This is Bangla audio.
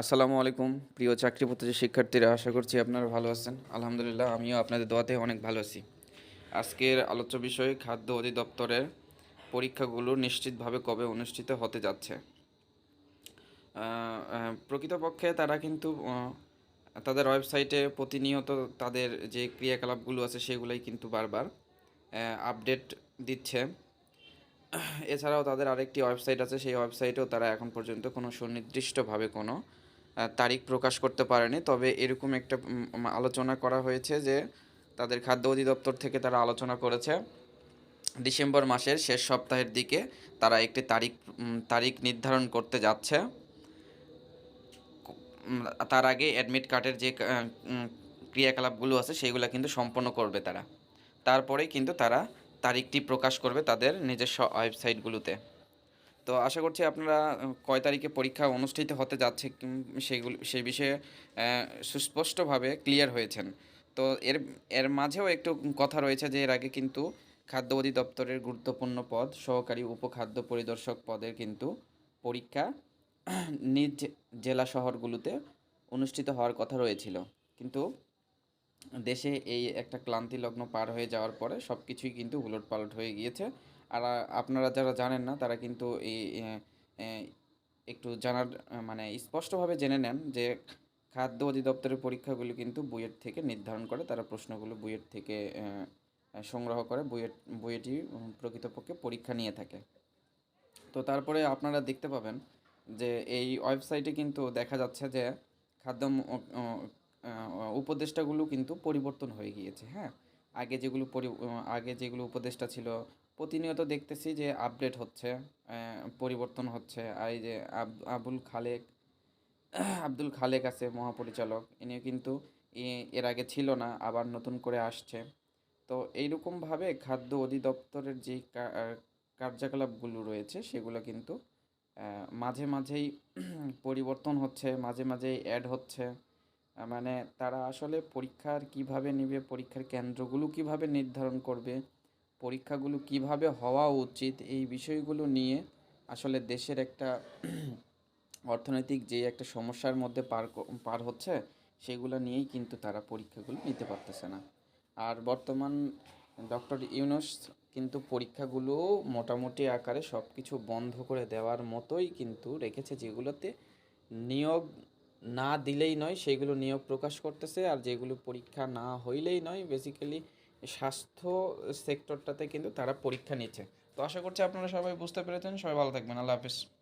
আসসালামু আলাইকুম। প্রিয় চাকরি প্রত্যাশী শিক্ষার্থীরা, আশা করছি আপনারা ভালো আছেন। আলহামদুলিল্লাহ, আমিও আপনাদের দোয়াতে অনেক ভালো আছি। আজকের আলোচ্য বিষয়, খাদ্য অধিদপ্তরের পরীক্ষাগুলো নিশ্চিতভাবে কবে অনুষ্ঠিত হতে যাচ্ছে। প্রকৃতপক্ষে তারা কিন্তু তাদের ওয়েবসাইটে প্রতিনিয়ত তাদের যে ক্রিয়াকলাপগুলো আছে সেগুলোই কিন্তু বারবার আপডেট দিচ্ছে। এছাড়াও তাদের আরেকটি ওয়েবসাইট আছে, সেই ওয়েবসাইটেও তারা এখন পর্যন্ত কোনো সুনির্দিষ্টভাবে কোনো তারিখ প্রকাশ করতে পারেনি। তবে এরকম একটা আলোচনা করা হয়েছে যে তাদের খাদ্য অধিদপ্তর থেকে তারা আলোচনা করেছে ডিসেম্বর মাসের শেষ সপ্তাহের দিকে তারা একটি তারিখ তারিখ নির্ধারণ করতে যাচ্ছে। তার আগে অ্যাডমিট কার্ডের যে ক্রিয়াকলাপগুলো আছে সেগুলো কিন্তু সম্পন্ন করবে তারা। তারপরে কিন্তু তারা তারিখটি প্রকাশ করবে তাদের নিজস্ব ওয়েবসাইটগুলোতে। তো আশা করছি আপনারা কয় তারিখে পরীক্ষা অনুষ্ঠিত হতে যাচ্ছে সেগুলো সেই বিষয়ে সুস্পষ্টভাবে ক্লিয়ার হয়েছেন। তো এর এর মাঝেও একটু কথা রয়েছে যে এর আগে কিন্তু খাদ্য অধিদপ্তরের গুরুত্বপূর্ণ পদ, সহকারী উপখাদ্য পরিদর্শক পদের কিন্তু পরীক্ষা নিজ জেলা শহরগুলোতে অনুষ্ঠিত হওয়ার কথা রয়েছিল। কিন্তু দেশে এই একটা ক্লান্তি লগ্ন পার হয়ে যাওয়ার পরে সব কিছুই কিন্তু উলটপালট হয়ে গিয়েছে। আর আপনারা যারা জানেন না তারা কিন্তু এই একটু জানার মানে স্পষ্টভাবে জেনে নেন যে খাদ্য অধিদপ্তরের পরীক্ষাগুলো কিন্তু বুয়েট থেকে নির্ধারণ করে তারা প্রশ্নগুলো বইয়ের থেকে সংগ্রহ করে বুয়েটই উম, প্রকৃতপক্ষে পরীক্ষা নিয়ে থাকে। তো তারপরে আপনারা দেখতে পাবেন যে এই ওয়েবসাইটে কিন্তু দেখা যাচ্ছে যে খাদ্য উপদেষ্টাগুলো কিন্তু পরিবর্তন হয়ে গিয়েছে হ্যাঁ? আগে যেগুলো আগে যেগুলো উপদেষ্টা ছিল প্রতিনিয়ত দেখতেছি যে আপডেট হচ্ছে পরিবর্তন হচ্ছে। আর এই যে আব- আবুল খালেক, আব্দুল খালেক আছে মহাপরিচালক। ইনি কিন্তু এর আগে ছিল না, আবার নতুন করে আসছে। তো এইরকমভাবে খাদ্য অধিদপ্তরের যে কার্যকলাপগুলো রয়েছে, সেগুলো কিন্তু মাঝে মাঝেই পরিবর্তন হচ্ছে, মাঝে মাঝেই অ্যাড হচ্ছে। মানে তারা আসলে পরীক্ষার কীভাবে নেবে, পরীক্ষার কেন্দ্রগুলো কীভাবে নির্ধারণ করবে পরীক্ষাগুলো কীভাবে হওয়া উচিত এই বিষয়গুলো নিয়ে আসলে দেশের একটা অর্থনৈতিক যে একটা সমস্যার মধ্যে পার পার হচ্ছে, সেগুলো নিয়েই কিন্তু তারা পরীক্ষাগুলো নিতে পারতেছে না। আর বর্তমান ডক্টর ইউনুস কিন্তু পরীক্ষাগুলো মোটামুটি আকারে সব কিছু বন্ধ করে দেওয়ার মতোই কিন্তু রেখেছে, যেগুলোতে নিয়োগ না দিলেই নয়, সেগুলো নিয়োগ প্রকাশ করতেছে, আর যেগুলো পরীক্ষা না হইলেই নয় বেসিক্যালি স্বাস্থ্য সেক্টরটাতে কিন্তু তারা পরীক্ষা নিচ্ছে। তো আশা করছি আপনারা সবাই বুঝতে পেরেছেন। সবাই ভালো থাকবেন। আল্লাহ হাফিজ।